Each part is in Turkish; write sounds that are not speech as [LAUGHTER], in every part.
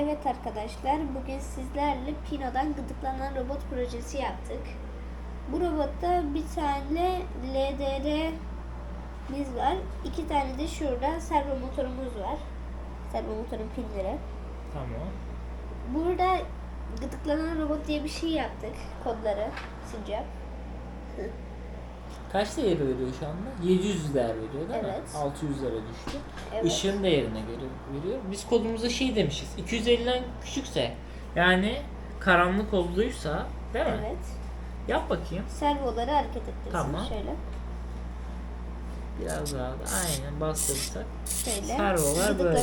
Evet arkadaşlar bugün sizlerle Pino'dan gıdıklanan robot projesi yaptık. Bu robotta bir tane LDR'miz var. iki tane de şurada servo motorumuz var. Servo motorun pilleri. Tamam. Burada gıdıklanan robot diye bir şey yaptık. Kodları sincap. [LAUGHS] Kaç değer veriyor şu anda? 700 değer veriyor değil mi? Evet. 600 lira düştü. Evet. Işığın değerine göre veriyor. Biz kodumuza şey demişiz. 250'den küçükse yani karanlık olduysa değil mi? Evet. Yap bakayım. Servoları hareket ettirsin. Tamam. Şöyle. Biraz daha da aynen bastırırsak. Şöyle. Servolar böyle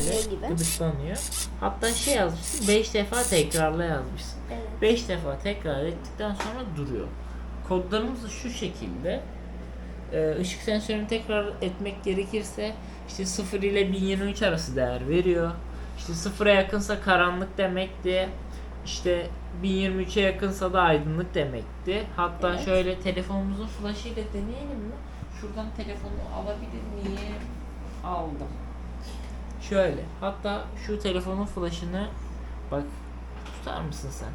gıdıklanıyor. Hatta şey yazmışsın 5 defa tekrarla yazmışsın. Evet. 5 defa tekrar ettikten sonra duruyor. Kodlarımız da şu şekilde. Ee, ışık sensörünü tekrar etmek gerekirse işte 0 ile 1023 arası değer veriyor. İşte 0'a yakınsa karanlık demekti. İşte 1023'e yakınsa da aydınlık demekti. Hatta Evet. şöyle telefonumuzun flash'ıyla deneyelim mi? Şuradan telefonu alabilir miyim? Aldım. Şöyle. Hatta şu telefonun flash'ını bak tutar mısın sen?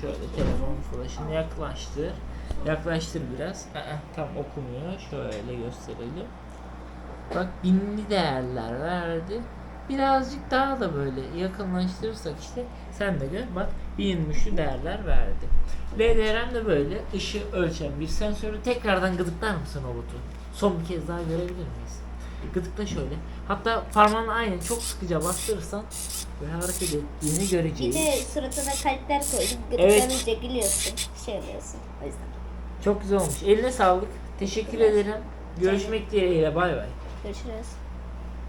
Şöyle telefonun flash'ını yaklaştır. Yaklaştır biraz. Aa, tam okumuyor. Şöyle gösterelim. Bak binli değerler verdi. Birazcık daha da böyle yakınlaştırırsak işte sen de gör bak 1023'lü değerler verdi. LDRM de böyle ışığı ölçen bir sensörü tekrardan gıdıklar mısın robotu? Son bir kez daha görebilir miyiz? Gıdıkla şöyle. Hatta parmağını aynen çok sıkıca bastırırsan böyle hareket ettiğini Bir göreceğiz. de suratına kalpler koyduk. Evet. Gıdıklanınca gülüyorsun. Şey oluyorsun. O yüzden. Çok güzel olmuş. Eline sağlık. Teşekkür ederim. Görüşmek dileğiyle. Bay bay. Görüşürüz.